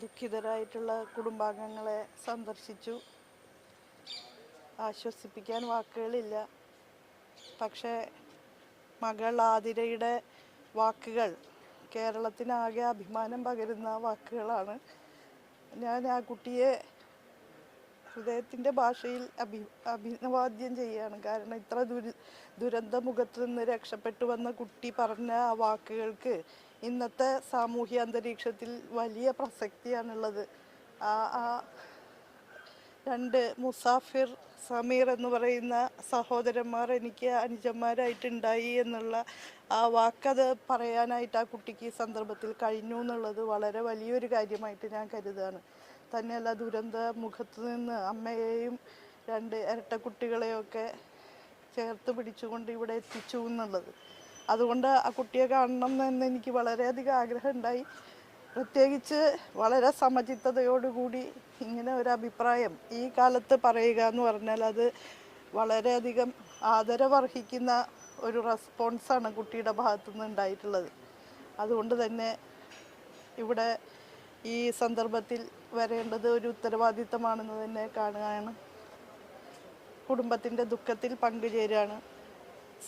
ദുഃഖിതരായിട്ടുള്ള കുടുംബാംഗങ്ങളെ സന്ദർശിച്ചു. ആശ്വസിപ്പിക്കാൻ വാക്കുകളില്ല. പക്ഷേ മകൾ ആതിരയുടെ വാക്കുകൾ. കേരളത്തിനാകെ അഭിമാനം പകരുന്ന വാക്കുകളാണ്. ഞാൻ ആ കുട്ടിയെ ഹൃദയത്തിന്റെ ഭാഷയിൽ അഭി അഭിനവാദ്യം ചെയ്യുകയാണ്. കാരണം ഇത്ര ദുരി ദുരന്ത മുഖത്ത് നിന്ന് രക്ഷപ്പെട്ടു വന്ന കുട്ടി പറഞ്ഞ ആ വാക്കുകൾക്ക് ഇന്നത്തെ സാമൂഹ്യ അന്തരീക്ഷത്തിൽ വലിയ പ്രസക്തിയാണുള്ളത്. ആ ആ രണ്ട് മുസാഫിർ സമീർ എന്ന് പറയുന്ന സഹോദരന്മാർ എനിക്ക് അനുജന്മാരായിട്ടുണ്ടായി എന്നുള്ള ആ വാക്കത് പറയാനായിട്ട് ആ കുട്ടിക്ക് ഈ സന്ദർഭത്തിൽ കഴിഞ്ഞു എന്നുള്ളത് വളരെ വലിയൊരു കാര്യമായിട്ട് ഞാൻ കരുതാണ്. തന്നെയല്ല ദുരന്ത മുഖത്ത് നിന്ന് അമ്മയെയും രണ്ട് ഇരട്ട കുട്ടികളെയൊക്കെ ചേർത്ത് പിടിച്ചുകൊണ്ട് ഇവിടെ എത്തിച്ചു എന്നുള്ളത്. അതുകൊണ്ട് ആ കുട്ടിയെ കാണണം എന്ന് എനിക്ക് വളരെയധികം ആഗ്രഹമുണ്ടായി പ്രത്യേകിച്ച് വളരെ സമചിത്തതയോടുകൂടി ഇങ്ങനെ ഒരു അഭിപ്രായം ഈ കാലത്ത് പറയുക എന്ന് പറഞ്ഞാൽ അത് വളരെയധികം ആദരവർഹിക്കുന്ന ഒരു റെസ്പോൺസാണ് കുട്ടിയുടെ ഭാഗത്തുനിന്ന് ഉണ്ടായിട്ടുള്ളത്. അതുകൊണ്ട് തന്നെ ഇവിടെ ഈ സന്ദർഭത്തിൽ വരേണ്ടത് ഒരു ഉത്തരവാദിത്തമാണെന്ന് തന്നെ കാണുകയാണ്. കുടുംബത്തിന്റെ ദുഃഖത്തിൽ പങ്കുചേരുകയാണ്.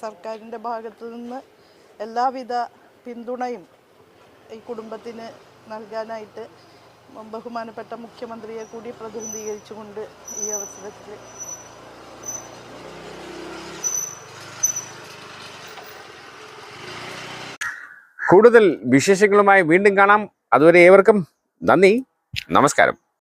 സർക്കാരിന്റെ ഭാഗത്തു നിന്ന് എല്ലാവിധ പിന്തുണയും ഈ കുടുംബത്തിന് നൽകാനായിട്ട് ബഹുമാനപ്പെട്ട മുഖ്യമന്ത്രിയെ കൂടി പ്രതിനിധീകരിച്ചുകൊണ്ട് ഈ അവസരത്തിൽ. കൂടുതൽ വിശേഷങ്ങളുമായി വീണ്ടും കാണാം. അതുവരെ ഏവർക്കും നന്ദി. നമസ്കാരം.